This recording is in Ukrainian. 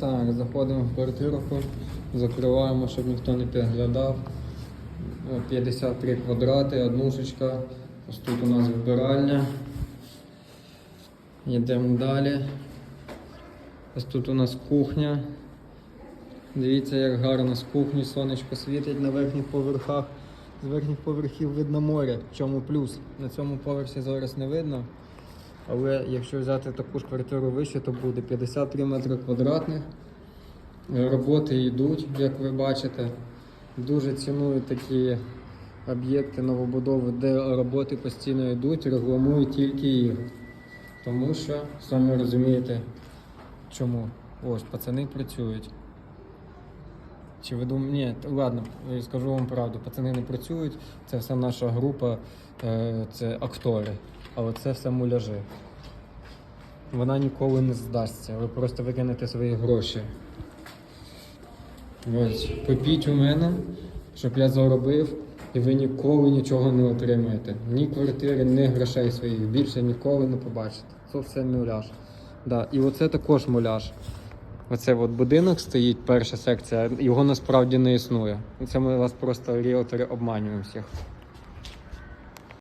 Так, заходимо в квартиру, закриваємо, щоб ніхто не підглядав. 53 квадрати, однушечка. Ось тут у нас вбиральня. Йдемо далі. Ось тут у нас кухня. Дивіться, як гарно з кухні сонечко світить на верхніх поверхах. З верхніх поверхів видно море. В чому плюс? На цьому поверсі зараз не видно. Але якщо взяти таку ж квартиру вище, то буде 53 метри квадратних. Роботи йдуть, як ви бачите. Дуже ціную такі об'єкти новобудови, де роботи постійно йдуть, рекламують тільки їх. Тому що, самі розумієте, чому. Ось, пацани працюють. Чи ви думаєте, ні, ладно, скажу вам правду, пацани не працюють, це вся наша група, е, це актори, але це все муляжі. Вона ніколи не здасться, ви просто викинете свої гроші. Ось, попіть у мене, щоб я заробив, і ви ніколи нічого не отримаєте. Ні квартири, ні грошей своїх. Більше ніколи не побачите. Це все муляж. Да. І оце також муляж. Оце от будинок стоїть, перша секція, його насправді не існує. Це ми вас просто ріелтори обманюємо всіх.